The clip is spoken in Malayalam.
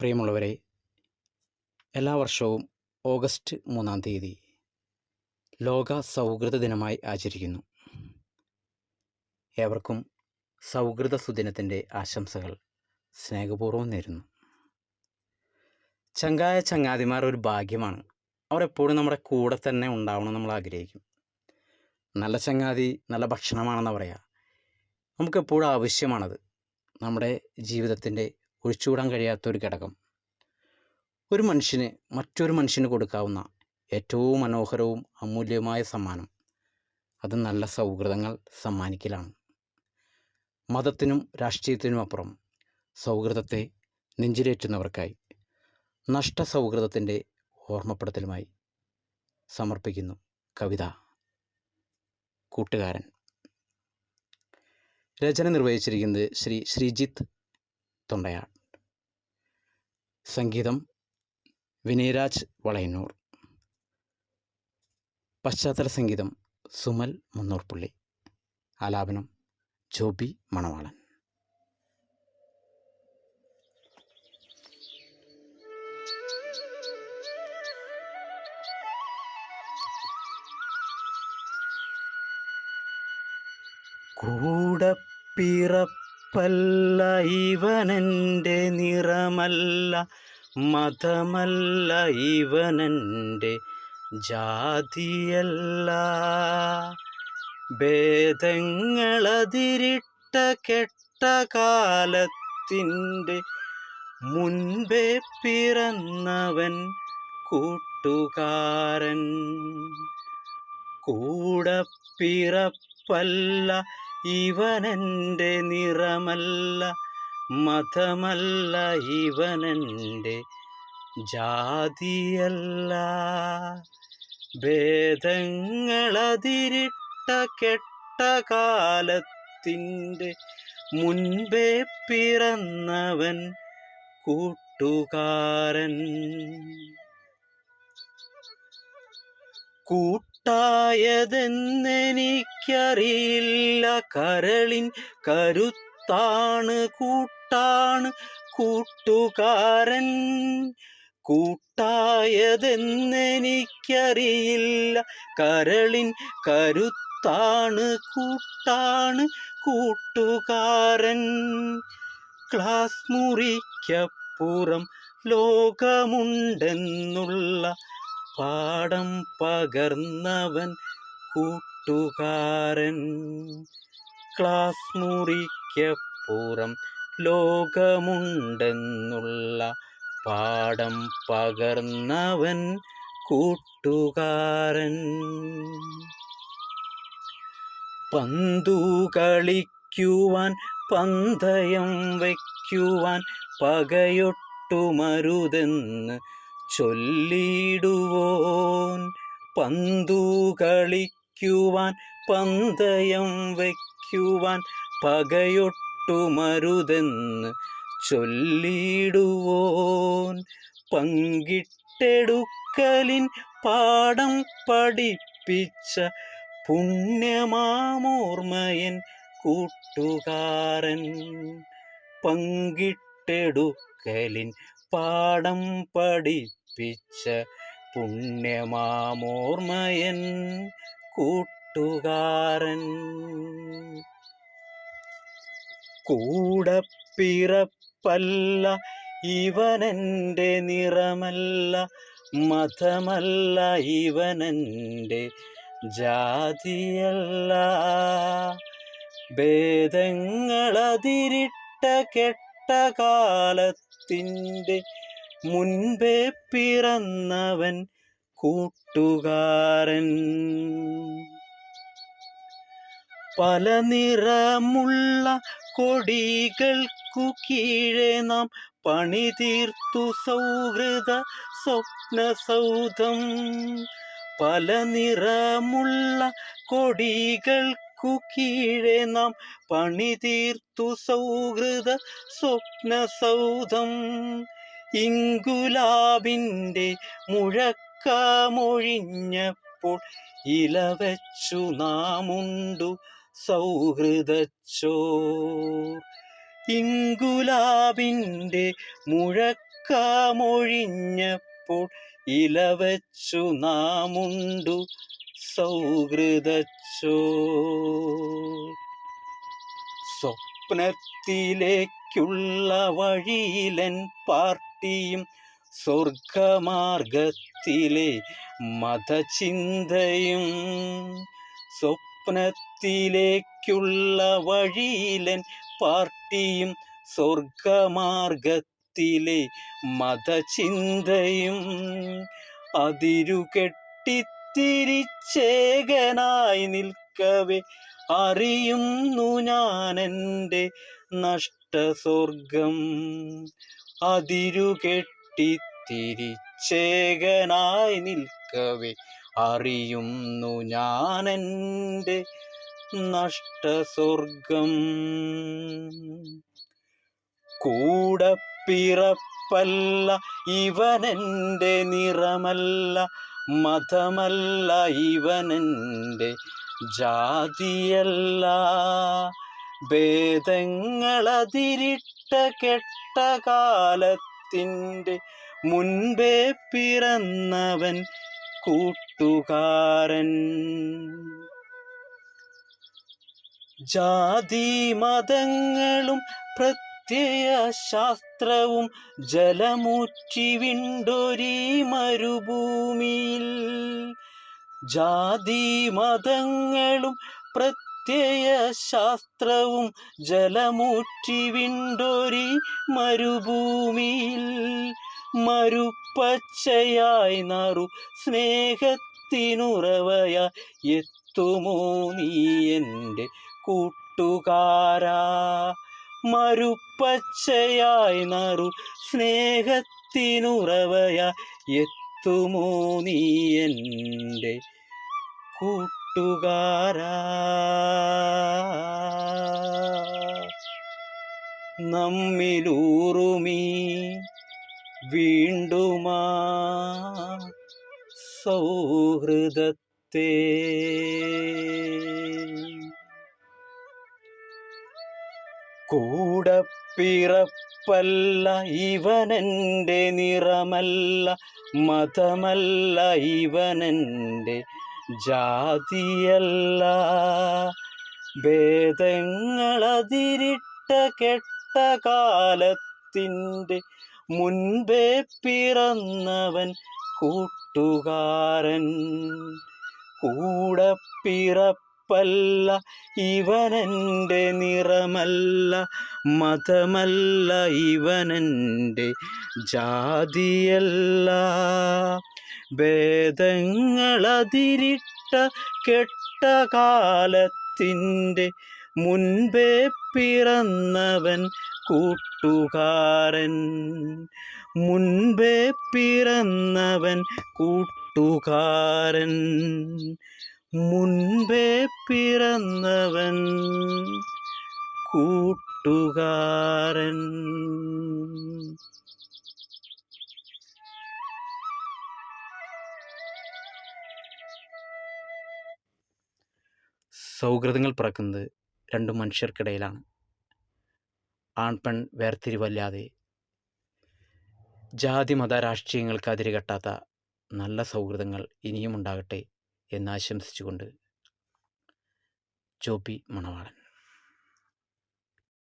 പ്രിയമുള്ളവരെ എല്ലാ വർഷവും ഓഗസ്റ്റ് മൂന്നാം തീയതി ലോക സൗഹൃദ ദിനമായി ആചരിക്കുന്നു. ഏവർക്കും സൗഹൃദ സുദിനത്തിന്റെ ആശംസകൾ സ്നേഹപൂർവം നേരുന്നു. ചങ്കായ ചങ്ങാതിമാർ ഒരു ഭാഗ്യമാണ്. അവർ എപ്പോഴും നമ്മുടെ കൂടെ തന്നെ ഉണ്ടാവണം നമ്മൾ ആഗ്രഹിക്കും. നല്ല ചങ്ങാതി നല്ല ഭക്ഷണമാണെന്ന് പറയാം. നമുക്കെപ്പോഴും ആവശ്യമാണത് നമ്മുടെ ജീവിതത്തിന്റെ ഒഴിച്ചുകൂടാൻ കഴിയാത്ത ഒരു ഘടകം. ഒരു മനുഷ്യന് മറ്റൊരു മനുഷ്യന് കൊടുക്കാവുന്ന ഏറ്റവും മനോഹരവും അമൂല്യവുമായ സമ്മാനം അത് നല്ല സൗഹൃദങ്ങൾ സമ്മാനിക്കലാണ്. മതത്തിനും രാഷ്ട്രീയത്തിനും അപ്പുറം സൗഹൃദത്തെ നെഞ്ചിലേറ്റുന്നവർക്കായി നഷ്ട സൗഹൃദത്തിന്റെ ഓർമ്മപ്പെടുത്തലുമായി സമർപ്പിക്കുന്നു കവിത കൂട്ടുകാരൻ. രചന നിർവഹിച്ചിരിക്കുന്നത് ശ്രീ ശ്രീജിത്ത് തൊണ്ടയാട്. സംഗീതം വിനയരാജ് വളയന്നൂർ. പശ്ചാത്തല സംഗീതം സുമൽ മുന്നൂർപ്പുള്ളി. ആലാപനം ജോബി മണവാളൻ. കൂടപ്പിറപ്പല്ല ഇവനെന്റെ നിറമല്ല മതമല്ല ഇവനെന്റെ ജാതിയല്ല. ഭേദങ്ങളതിരിട്ട കെട്ട കാലത്തിന്റെ മുൻപേ പിറന്നവൻ കൂട്ടുകാരൻ. കൂടപ്പിറപ്പല്ല ഇവനെന്റെ നിറമല്ല മതമല്ല ഇവനെന്റെ ജാതിയല്ല. ഭേദങ്ങളതിരിട്ട കെട്ട കാലത്തിന്റെ മുൻപേ പിറന്നവൻ കൂട്ടുകാരൻ കൂട്ടായതെന്നെനിക്കറിയില്ല കരളിൻ കരുത്താണ് കൂട്ടാണ് കൂട്ടുകാരൻ. കൂട്ടായതെന്നെനിക്കറിയില്ല കരളിൻ കരുത്താണ് കൂട്ടാണ് കൂട്ടുകാരൻ. ക്ലാസ് മുറിക്കപ്പുറം ലോകമുണ്ടെന്നുള്ള പാഠം പകർന്നവൻ കൂട്ടുകാരൻ. ക്ലാസ് മുറിക്കപ്പുറം ലോകമുണ്ടെന്നുള്ള പാഠം പകർന്നവൻ കൂട്ടുകാരൻ. പന്തു കളിക്കുവാൻ പന്തയം വയ്ക്കുവാൻ പകയൊട്ടുമരുതെന്ന് ചൊല്ലിടുവോൻ. പന്തു കളിക്കുവാൻ പന്തയം വയ്ക്കുവാൻ പകയൊട്ടുമരുതെന്ന് ചൊല്ലിടുവോൻ. പങ്കിട്ടെടുക്കലിൻ പാഠം പഠിപ്പിച്ച പുണ്യമാമോർമയൻ കൂട്ടുകാരൻ. പങ്കിട്ടെടുക്കലിൻ പാഠം പഠിപ്പിച്ച പുണ്യമാമോർമയൻ കൂട്ടുകാരൻ. കൂടപ്പിറപ്പല്ല ഇവനെന്റെ നിറമല്ല മതമല്ല ഇവനെന്റെ ജാതിയല്ല. ഭേദങ്ങളതിരിട്ട കെട്ട കാലത്തിന്റെ മുൻപേ പിറന്നവൻ കൂട്ടുകാരൻ. പല നിറമുള്ള കൊടികൾക്കു കീഴെ നാം പണിതീർത്തു സൗഹൃദ സ്വപ്ന സൗധം. പല നിറമുള്ള കൊടികൾക്കു കീഴെ നാം പണിതീർത്തു സൗഹൃദ സ്വപ്ന സൗധം. ഇങ്കുലാബിന്റെ മുഴക്കമൊഴിഞ്ഞപ്പോൾ ഇലവച്ചു നാമുണ്ടു സൗഹൃദച്ചോ ഇങ്കുലാബിന്റെ മുഴക്കമൊഴിഞ്ഞപ്പോൾ ഇലവച്ചു നാമുണ്ടു സൗഹൃദച്ചോ സ്വപ്നത്തിലേക്കുള്ള വഴിയിലൻ പാർട്ടിയും സ്വർഗമാർഗത്തിലെ മതചിന്തയും സ്വപ്നത്തിലേക്കുള്ള വഴിയിലൻ പാർട്ടിയും സ്വർഗമാർഗത്തിലെ മതചിന്തയും അതിരുകെട്ടിത്തിരിച്ചേകനായി നിൽക്കവേ അറിയുന്നു ഞാനെന്റെ നഷ്ടസ്വർഗം അതിരുകെട്ടിത്തിരിച്ചേകനായി നിൽക്കവേ. അറിയുന്നു ഞാനെന്റെ നഷ്ടസ്വർഗം കൂടെ പിറപ്പല്ല ഇവനെന്റെ നിറമല്ല മതമല്ല ഇവനെന്റെ ജാതിയല്ല. ഭേദങ്ങളതിരിട്ട കെട്ട കാലത്തിന്റെ മുൻപേ പിറന്നവൻ കൂട്ടുകാരൻ. ജാതി മതങ്ങളും പ്രത്യയ ശാസ്ത്രവും ജലമൂറ്റി വിണ്ടൊരീ മരുഭൂമിയിൽ ജാതി മതങ്ങളും പ്രത്യയ ശാസ്ത്രവും ജലമൂറ്റി വിണ്ടൊരി മരുഭൂമിയിൽ മരുപ്പച്ചയായി നറു സ്നേഹത്തിനുറവയ എത്തുമോ നീ എന്റെ കൂട്ടുകാരാ? മരുപ്പച്ചയായി നറു സ്നേഹത്തിനുറവയ എത്തുമോ നീ എന്റെ കൂട്ടുകാരാ. നമ്മിലൂറുമീ വീണ്ടുമാ സൗഹൃദത്തെ. കൂടെ പിറപ്പല്ല ഇവനെന്റെ നിറമല്ല മതമല്ല ഇവനെന്റെ ജാതിയല്ല. ഭേദങ്ങളതിരിട്ട കെട്ട കാലത്തിന്റെ മുൻപേ പിറന്നവൻ കൂട്ടുകാരൻ. കൂടെ പിറപ്പല്ല ഇവനെന്റെ നിറമല്ല. മതമല്ല ഇവനെന്റെ ജാതിയല്ല. ഭേദങ്ങളതിരിട്ട കെട്ട കാലത്തിന്റെ മുൻപേ പിറന്നവൻ കൂട്ടുകാരൻ. മുൻപേ പിറന്നവൻ കൂട്ടുകാരൻ. മുൻപേ പിറന്നവൻ കൂട്ടുകാരൻ. സൗഹൃദങ്ങൾ പിറക്കുന്നത് രണ്ട് മനുഷ്യർക്കിടയിലാണ്. ആൺ പെൺ വേർതിരിവല്ലാതെ ജാതി മത രാഷ്ട്രീയങ്ങൾക്ക് അതിരുകെട്ടാത്ത നല്ല സൗഹൃദങ്ങൾ ഇനിയും ഉണ്ടാകട്ടെ. എന്ന് ചോപ്പി മണവാളൻ.